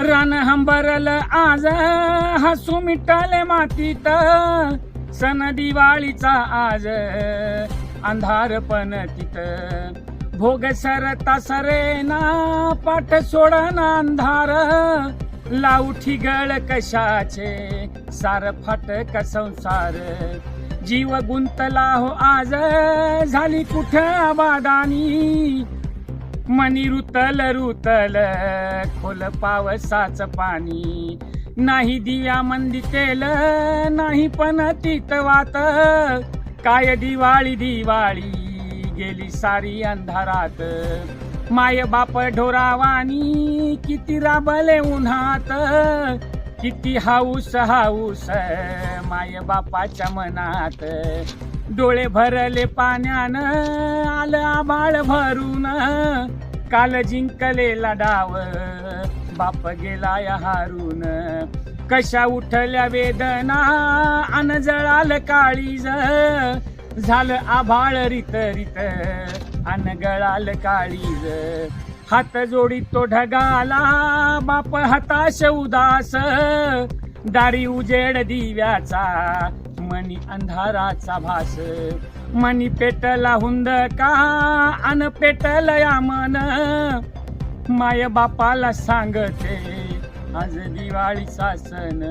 रान हंबरल आज हसू मिटाले मातीत. सण दिवाळीचा आज अंधार पण तित. भोग सरता सरेना पाठ सोडना अंधार. लावठी गळ कशाचे सार फाटक संसार. जीव गुंतला हो आज झाली कुठं आबादानी मनी रुतल रुतल खोल पावसाच पाणी. नाही दिव्या मंदी तेल नाही पण तीत वात. काय दिवाळी दिवाळी गेली सारी अंधारात. माय बाप ढोरावानी किती राबले उन्हात. किती हाऊस हाऊस माय बापाच्या मनात. डोळे भरले पाण्यानं आलं आबाळ भरून. काल जिंकलेला डाव बाप गेला या हारून. कशा उठल्या वेदना अन जळाल काळीज. झालं आभाळ रित रित अन गळाल काळीज. हात जोडी तो ढगाला बाप हताश उदास. दारी उजेड दिव्याचा मनी अंधाराचा भास. मनी पेटला हुंद का अन पेटल या मन माय बापाला सांगते आज दिवाळीचा सण.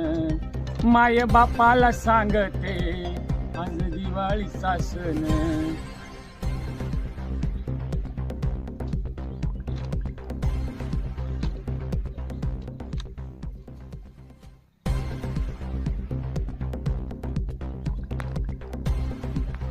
माय बापाला सांगते आज दिवाळीचा सण.